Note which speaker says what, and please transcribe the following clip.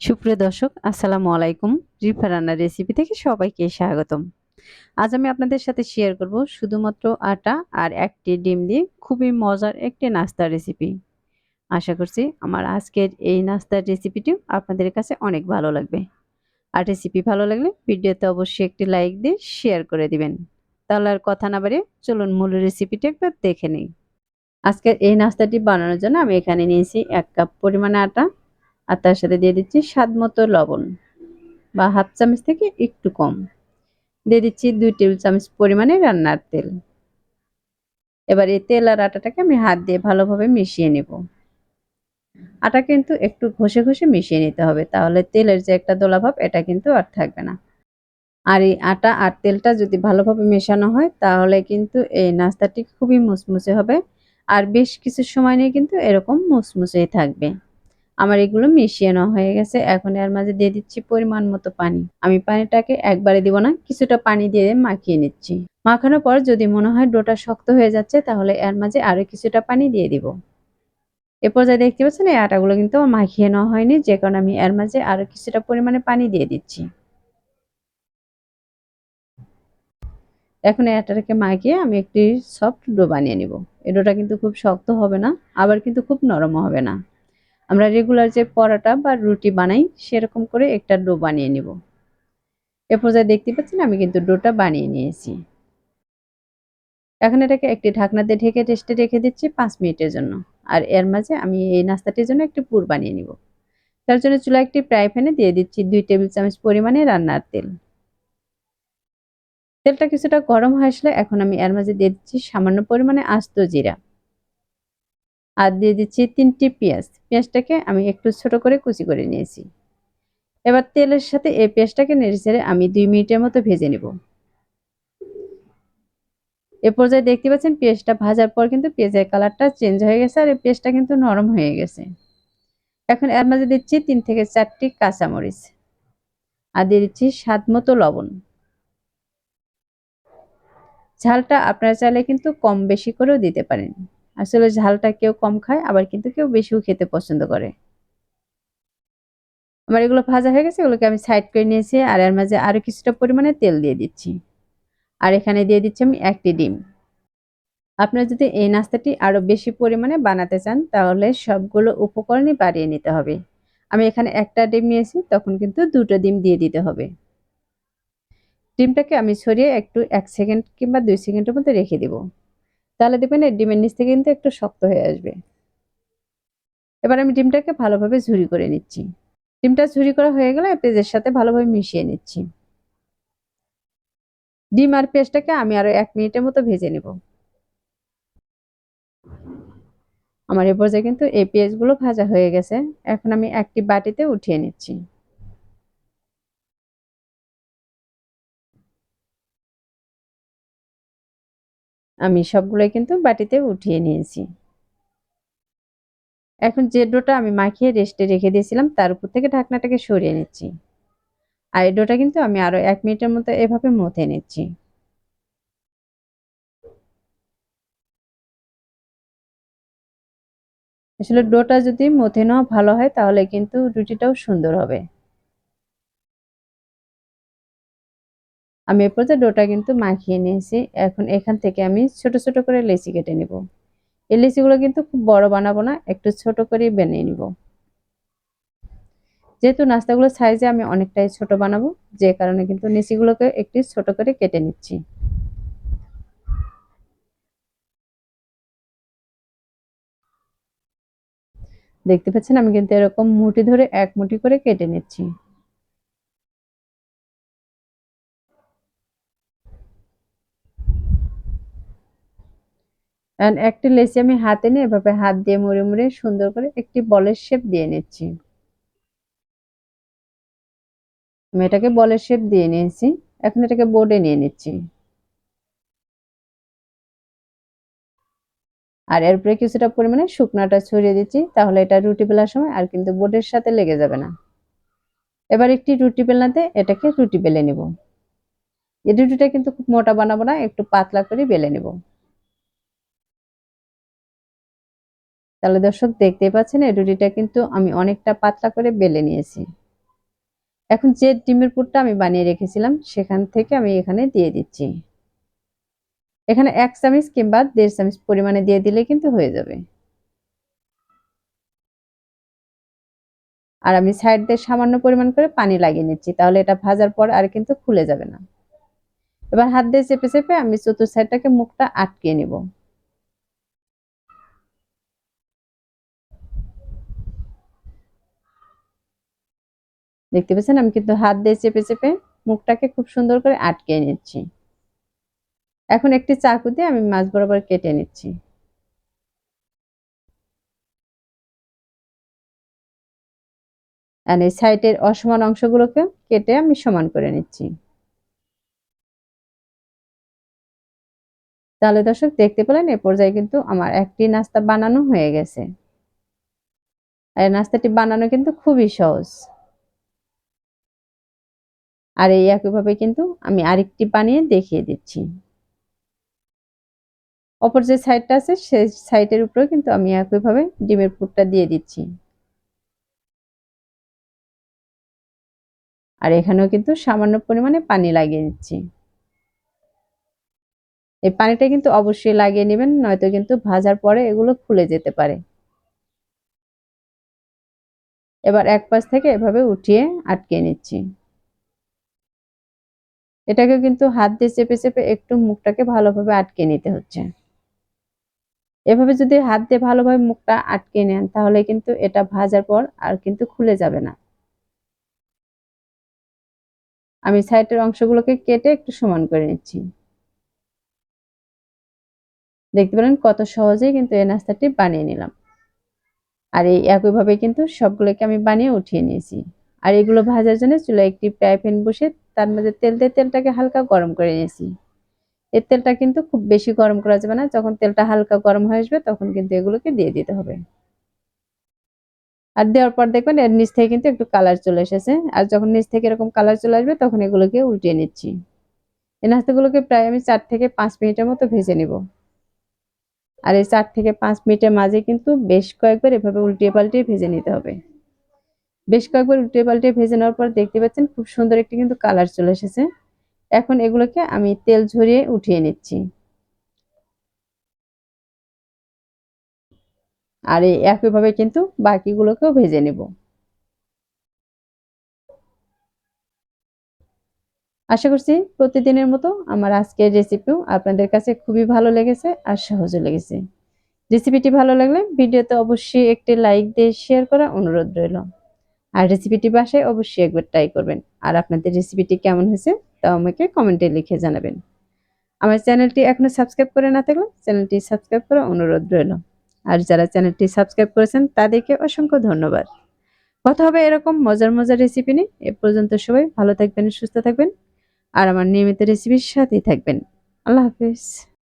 Speaker 1: সুপ্রিয় দর্শক, আসসালামু আলাইকুম। রিফা রান্নার রেসিপি থেকে সবাইকে স্বাগতম। আজ আমি আপনাদের সাথে শেয়ার করব শুধুমাত্র আটা আর একটি ডিম দিয়ে খুবই মজার একটি নাস্তার রেসিপি আশা করছি আমার আজকের এই নাস্তার রেসিপিটি আপনাদের কাছে অনেক ভালো লাগবে। আর রেসিপি ভালো লাগলে ভিডিওতে অবশ্যই একটি লাইক দিয়ে শেয়ার করে দিবেন। তাহলে আর কথা না বাড়িয়ে চলুন মূল রেসিপিটি একবার দেখে নিই। আজকের এই নাস্তাটি বানানোর জন্য আমি এখানে নিয়েছি এক কাপ পরিমাণে আটা আর তার সাথে দিয়ে দিচ্ছি স্বাদ মতো লবণ বা হাফ চামচ থেকে একটু কম। দিয়ে দিচ্ছি দুই টেবিল চামচ পরিমাণে রান্নার তেল। এবার এই তেল আর আটাটাকে আমি হাত দিয়ে ভালোভাবে মিশিয়ে নেব। আটা কিন্তু একটু ঘষে ঘষে মিশিয়ে নিতে হবে, তাহলে তেলের যে একটা দোলাভাব, এটা কিন্তু আর থাকবে না। আর এই আটা আর তেলটা যদি ভালোভাবে মেশানো হয়, তাহলে কিন্তু এই নাস্তাটি খুবই মুসমুসে হবে। আর বেশ কিছু সময় নিয়ে কিন্তু এরকম মুসমুসেই থাকবে। আমার এগুলো মিশিয়ে নেওয়া হয়ে গেছে। এখন এর মাঝে দিয়ে দিচ্ছি পরিমাণ মতো পানি। আমি পানিটাকে একবারে দিব না, কিছুটা পানি দিয়ে মাখিয়ে নিচ্ছি। মাখানোর পর যদি মনে হয় ডোটা শক্ত হয়ে যাচ্ছে, তাহলে এর মাঝে আরও কিছুটা পানি দিয়ে দিব। এ পর্যায়ে দেখতে পাচ্ছেন, এই আটাগুলো কিন্তু মাখিয়ে নেওয়া হয়নি, যে কারণে আমি এর মাঝে আরও কিছুটা পরিমাণে পানি দিয়ে দিচ্ছি। এখন এই আটাটাকে মাখিয়ে আমি একটি সফট ডো বানিয়ে নিব। এই ডোটা কিন্তু খুব শক্ত হবে না, আবার কিন্তু খুব নরমও হবে না। আমরা রেগুলার যে পরোটা বা রুটি বানাই, সেরকম করে একটা ডো বানিয়ে নিব। এ পর্যায়ে দেখতে পাচ্ছেন আমি কিন্তু ডোটা বানিয়ে নিয়েছি। এখন এটাকে একটি ঢাকনাতে ঢেকে টেস্টে রেখে দিচ্ছি পাঁচ মিনিটের জন্য। আর এর মাঝে আমি এই নাস্তাটির জন্য একটি পুর বানিয়ে নিব। তার জন্য চুলা একটি ফ্রাই প্যানে দিয়ে দিচ্ছি দুই টেবিল চামচ পরিমাণে রান্নার তেল। তেলটা কিছুটা গরম হয়ে আসলে এখন আমি এর মাঝে দিয়ে দিচ্ছি সামান্য পরিমাণে আস্ত জিরা। আর দিয়ে দিচ্ছি তিনটি পেঁয়াজ। পেঁয়াজটাকে আমি একটু ছোট করে কুচি করে নিয়েছি। এবার তেলের সাথে এই পেঁয়াজটাকে নেড়ে ছেড়ে আমি দুই মিনিটের মতো ভেজে নেব। এ পর্যায়ে দেখতে পাচ্ছেন পেঁয়াজটা ভাজার পর কিন্তু পেঁয়াজের কালারটা চেঞ্জ হয়ে গেছে আর এই পেঁয়াজটা কিন্তু নরম হয়ে গেছে। এখন এর মাঝে দিচ্ছি তিন থেকে চারটি কাঁচামরিচ। আর দিয়ে দিচ্ছি স্বাদ মতো লবণ। ঝালটা আপনারা চাইলে কিন্তু কম বেশি করেও দিতে পারেন। আসলে ঝালটা কেউ কম খায়, আবার কিন্তু কেউ বেশিও খেতে পছন্দ করে। আমার এগুলো ভাজা হয়ে গেছে, এগুলোকে আমি সাইড করে নিয়েছি, আর এর মাঝে আরও কিছুটা পরিমাণে তেল দিয়ে দিচ্ছি। আর এখানে দিয়ে দিচ্ছি আমি একটি ডিম। আপনারা যদি এই নাস্তাটি আরও বেশি পরিমাণে বানাতে চান, তাহলে সবগুলো উপকরণই বাড়িয়ে নিতে হবে। আমি এখানে একটা ডিম নিয়েছি, তখন কিন্তু দুটো ডিম দিয়ে দিতে হবে। ডিমটাকে আমি ছড়িয়ে একটু এক সেকেন্ড কিংবা দুই সেকেন্ডের মধ্যে রেখে দিব। তাহলে দেখবেন এই ডিমের নিচ থেকে কিন্তু একটু শক্ত হয়ে আসবে। এবার আমি ডিমটাকে ভালোভাবে ঝুরি করে নিচ্ছি। ডিমটা ঝুরি করা হয়ে গেলে পেঁয়াজের সাথে ভালোভাবে মিশিয়ে নিচ্ছি। ডিম আর পেঁয়াজটাকে আমি আরও এক মিনিটের মতো ভেজে নেব। আমার এ পর্যায়ে কিন্তু এই পেঁয়াজগুলো ভাজা হয়ে গেছে। এখন আমি একটি বাটিতে উঠিয়ে নিচ্ছি। আমি সবগুলোই কিন্তু বাটিতে উঠিয়ে নিয়েছি। এখন যে ডোটা আমি মাখিয়ে রেস্টে রেখে দিয়েছিলাম, তার উপর থেকে ঢাকনাটাকে সরিয়ে নিচ্ছি। আর এই ডোটা কিন্তু আমি আরও এক মিনিটের মতো এভাবে মথে নিচ্ছি। আসলে ডোটা যদি মথে নেওয়া ভালো হয়, তাহলে কিন্তু রুটিটাও সুন্দর হবে। আমি এ পর্যায়ে ডোটা কিন্তু মাখিয়ে নিয়েছি, এখন এখান থেকে আমি ছোট ছোট করে লেচি কেটে নিব। এই লেচিগুলো কিন্তু খুব বড় বানাবো না, একটু ছোট করেই বানিয়ে নিব। যেহেতু নাস্তাগুলো সাইজে আমি অনেকটাই ছোট বানাবো, যে কারণে কিন্তু লিচিগুলোকে একটু ছোট করে কেটে নিচ্ছি। দেখতে পাচ্ছেন আমি কিন্তু এরকম মুঠি ধরে এক মুঠি করে কেটে নিচ্ছি। একটি লেচি আমি হাতে নিয়ে এভাবে হাত দিয়ে মুড়ে মুড়ে সুন্দর করে একটি বলের শেপ দিয়ে নিচ্ছি। আমি এটাকে বলের শেপ দিয়ে নিয়েছি। এখন এটাকে বোর্ডে নিয়ে নিচ্ছি। আর এরপরে কিছুটা পরিমাণে শুকনাটা ছড়িয়ে দিচ্ছি, তাহলে এটা রুটি বেলার সময় আর কিন্তু বোর্ডের সাথে লেগে যাবে না। এবার একটি রুটি বেলনাতে এটাকে রুটি বেলে নিব। এই রুটিটা কিন্তু খুব মোটা বানাবো না, একটু পাতলা করে বেলে নেব। তাহলে দর্শক দেখতে পাচ্ছেন, এই রুটিটা কিন্তু আমি অনেকটা পাতলা করে বেলে নিয়েছি। এখন যে ডিমের পুরটা আমি বানিয়ে রেখেছিলাম, সেখান থেকে আমি এখানে দিয়ে দিচ্ছি। এখানে এক চামচ কিংবা দেড় চামচ পরিমাণে দিয়ে দিলে কিন্তু হয়ে যাবে। আর আমি সাইড দিয়ে সামান্য পরিমাণ করে পানি লাগিয়ে নিচ্ছি, তাহলে এটা ভাজার পর আর কিন্তু খুলে যাবে না। এবার হাত দিয়ে চেপে চেপে আমি চতুর্থ সাইডটাকে মুখটা আটকিয়ে নিব। দেখতে পাচ্ছেন আমি কিন্তু হাত দিয়ে চেপে চেপে মুখটাকে খুব সুন্দর করে আটকে নিচ্ছি। এখন একটি চাকু দিয়ে আমি মাছ বরাবর কেটে নিচ্ছি। এই সাইডের অসমান অংশগুলোকে কেটে আমি সমান করে নিচ্ছি। তাহলে দর্শক, দেখতে পেলেন এ পর্যায়ে কিন্তু আমার একটি নাস্তা বানানো হয়ে গেছে। আর নাস্তাটি বানানো কিন্তু খুবই সহজ। আর এই একইভাবে কিন্তু আমি আরেকটি বানিয়ে দেখিয়ে দিচ্ছি। অপর যে সাইডটা আছে, সেই সাইডের উপরেও কিন্তু আমি একইভাবে ডিমের পুরটা দিয়ে দিচ্ছি। আর এখানেও কিন্তু সামান্য পরিমাণে পানি লাগিয়ে দিচ্ছি। এই পানিটা কিন্তু অবশ্যই লাগিয়ে নেবেন, নয়তো কিন্তু ভাজার পরে এগুলো খুলে যেতে পারে। এবার এক পাশ থেকে এভাবে উঠিয়ে আটকে নিচ্ছি। এটাকে কিন্তু হাত দিয়ে চেপে চেপে একটু মুখটাকে ভালোভাবে আটকে নিতে হচ্ছে। এভাবে যদি হাত দিয়ে ভালোভাবে মুখটা আটকে নেন, তাহলে কিন্তু এটা ভাজার পর আর কিন্তু খুলে যাবে না। আমি সাইডের অংশগুলোকে কেটে একটু সমান করে নিচ্ছি। দেখতে পারেন কত সহজেই কিন্তু এই নাস্তাটি বানিয়ে নিলাম। আর এই একইভাবে কিন্তু সবগুলোকে আমি বানিয়ে উঠিয়ে নিয়েছি। আর এগুলো ভাজার জন্য চুলায় একটি ফ্রাই বসে তার মধ্যে তেল দিয়ে তেলটাকে হালকা গরম করে নিয়েছি। এর তেলটা কিন্তু খুব বেশি গরম করা যাবে না, যখন তেলটা হালকা গরম হয়ে আসবে তখন কিন্তু এগুলোকে দিয়ে দিতে হবে। আর দেওয়ার পর দেখবেন এর নিচ থেকে কিন্তু একটু কালার চলে এসেছে। আর যখন নিচ থেকে এরকম কালার চলে আসবে তখন এগুলোকে উল্টিয়ে নিচ্ছি। এই নাস্তাগুলোকে প্রায় আমি চার থেকে পাঁচ মিনিটের মতো ভেজে নিব। আর এই চার থেকে পাঁচ মিনিটের মাঝে কিন্তু বেশ কয়েকবার এভাবে উল্টিয়ে পাল্টিয়ে ভেজে নিতে হবে। বেশ কয়েকবার উল্টিয়ে পাল্টে ভেজে নেওয়ার পর দেখতে পাচ্ছেন খুব সুন্দর একটি কিন্তু কালার চলে এসেছে। এখন এগুলোকে আমি তেল ঝরিয়ে উঠিয়ে নিচ্ছি। আর এই একইভাবে কিন্তু বাকিগুলোকেও ভেজে নেব। আশা করছি প্রতিদিনের মতো আমার আজকের রেসিপিও আপনাদের কাছে খুবই ভালো লেগেছে আর সহজও লেগেছে। রেসিপিটি ভালো লাগলে ভিডিওতে অবশ্যই একটি লাইক দিয়ে শেয়ার করা অনুরোধ রইল। আর রেসিপিটি বাসায় অবশ্যই একবার ট্রাই করবেন। আর আপনাদের রেসিপিটি কেমন হয়েছে তা আমাকে কমেন্টে লিখে জানাবেন। আমার চ্যানেলটি এখনও সাবস্ক্রাইব করে না থাকলে চ্যানেলটি সাবস্ক্রাইব করা অনুরোধ রইল। আর যারা চ্যানেলটি সাবস্ক্রাইব করেছেন, তাদেরকে অসংখ্য ধন্যবাদ। কথা হবে এরকম মজার মজার রেসিপি নিয়ে। এ পর্যন্ত সবাই ভালো থাকবেন, সুস্থ থাকবেন। আর আমার নিয়মিত রেসিপির সাথেই থাকবেন। আল্লাহ হাফিজ।